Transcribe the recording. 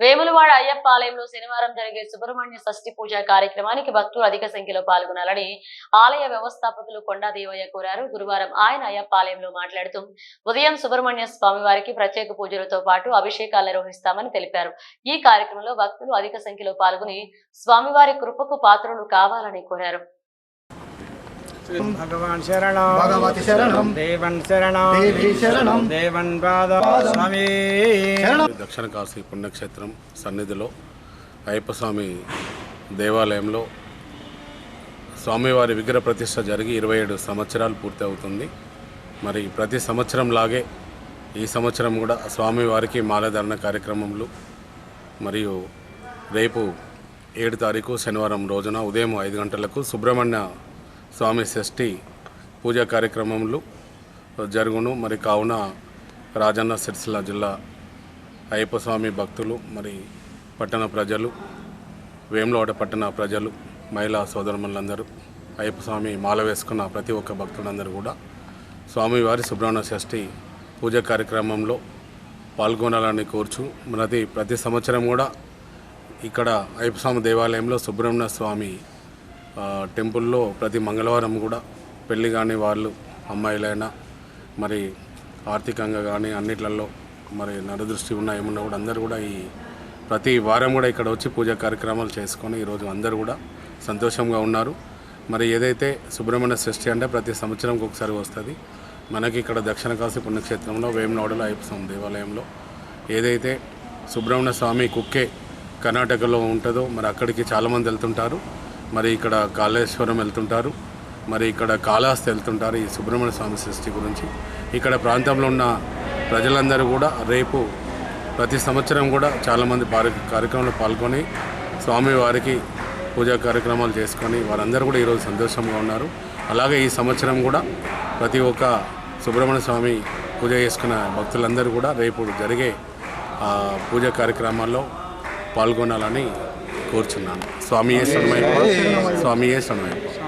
వేములవాడ అయ్యప్ప ఆలయంలో శనివారం జరిగే సుబ్రహ్మణ్య షష్ఠి పూజ కార్యక్రమానికి భక్తులు అధిక సంఖ్యలో పాల్గొనాలని ఆలయ వ్యవస్థాపకులు కొండా దేవయ్య కోరారు. గురువారం ఆయన అయ్యప్ప ఆలయంలో మాట్లాడుతూ ఉదయం సుబ్రహ్మణ్య స్వామి వారికి ప్రత్యేక పూజలతో పాటు అభిషేకాలు నిర్వహిస్తామని తెలిపారు. ఈ కార్యక్రమంలో భక్తులు అధిక సంఖ్యలో పాల్గొని స్వామివారి కృపకు పాత్రలు కావాలని కోరారు. భగవాన్ శరణం. భగవతి శరణం. దేవన్ శరణం దేవి శరణం దేవన్ పాద స్వామి దక్షిణ కాశీ పుణ్యక్షేత్రం సన్నిధిలో అయ్యప్ప స్వామి దేవాలయంలో స్వామివారి విగ్రహ ప్రతిష్ట జరిగి ఇరవై ఏడు సంవత్సరాలు పూర్తి అవుతుంది మరి ప్రతి సంవత్సరం లాగే ఈ సంవత్సరం కూడా స్వామివారికి మాలధారణ కార్యక్రమములు మరియు రేపు ఏడు తారీఖు శనివారం రోజున ఉదయం ఐదు గంటలకు సుబ్రహ్మణ్య స్వామి షష్ఠి పూజా కార్యక్రమంలో జరుగును. మరి కావున రాజన్న సిరిసిల్ల జిల్లా అయ్యప్ప స్వామి భక్తులు మరి పట్టణ ప్రజలు వేములవాడ పట్టణ ప్రజలు మహిళా సోదరులందరూ అయ్యప్ప స్వామి మాల వేసుకున్న ప్రతి ఒక్క భక్తులందరూ కూడా స్వామివారి సుబ్రహ్మణ్య షష్ఠి పూజ కార్యక్రమంలో పాల్గొనాలని కోర్చు. ప్రతి ప్రతి సంవత్సరం కూడా ఇక్కడ అయ్యప్ప స్వామి దేవాలయంలో సుబ్రహ్మణ్య స్వామి టెంపుల్లో ప్రతి మంగళవారం కూడా పెళ్ళి కాని వాళ్ళు అమ్మాయిలైనా మరి ఆర్థికంగా కానీ అన్నిట్లలో మరి నరదృష్టి ఉన్న ఏమన్నా కూడా అందరూ కూడా ఈ ప్రతి వారం కూడా ఇక్కడ వచ్చి పూజా కార్యక్రమాలు చేసుకొని ఈరోజు అందరూ కూడా సంతోషంగా ఉన్నారు. మరి ఏదైతే సుబ్రహ్మణ్య షష్ఠి అంటే ప్రతి సంవత్సరంకి ఒకసారి వస్తుంది. మనకి ఇక్కడ దక్షిణ కాశీ పుణ్యక్షేత్రంలో వేమనోడలో అయ్యప్ప స్వామి దేవాలయంలో ఏదైతే సుబ్రహ్మణ్య స్వామి కుక్కే కర్ణాటకలో ఉంటుందో మరి అక్కడికి చాలామంది వెళ్తుంటారు. మరి ఇక్కడ కాళేశ్వరం వెళ్తుంటారు. మరి ఇక్కడ కాళహస్తి వెళ్తుంటారు ఈ సుబ్రహ్మణ్య స్వామి సృష్టి గురించి. ఇక్కడ ప్రాంతంలో ఉన్న ప్రజలందరూ కూడా రేపు ప్రతి సంవత్సరం కూడా చాలామంది పారి కార్యక్రమంలో పాల్గొని స్వామివారికి పూజా కార్యక్రమాలు చేసుకొని వారందరూ కూడా ఈరోజు సంతోషంగా ఉన్నారు. అలాగే ఈ సంవత్సరం కూడా ప్రతి ఒక్క సుబ్రహ్మణ్య స్వామి పూజ చేసుకున్న భక్తులందరూ కూడా రేపు జరిగే పూజా కార్యక్రమాల్లో పాల్గొనాలని కోరుచున్నాను స్వామియే శరణమయ్యప్ప స్వామియే శరణమయ్యప్ప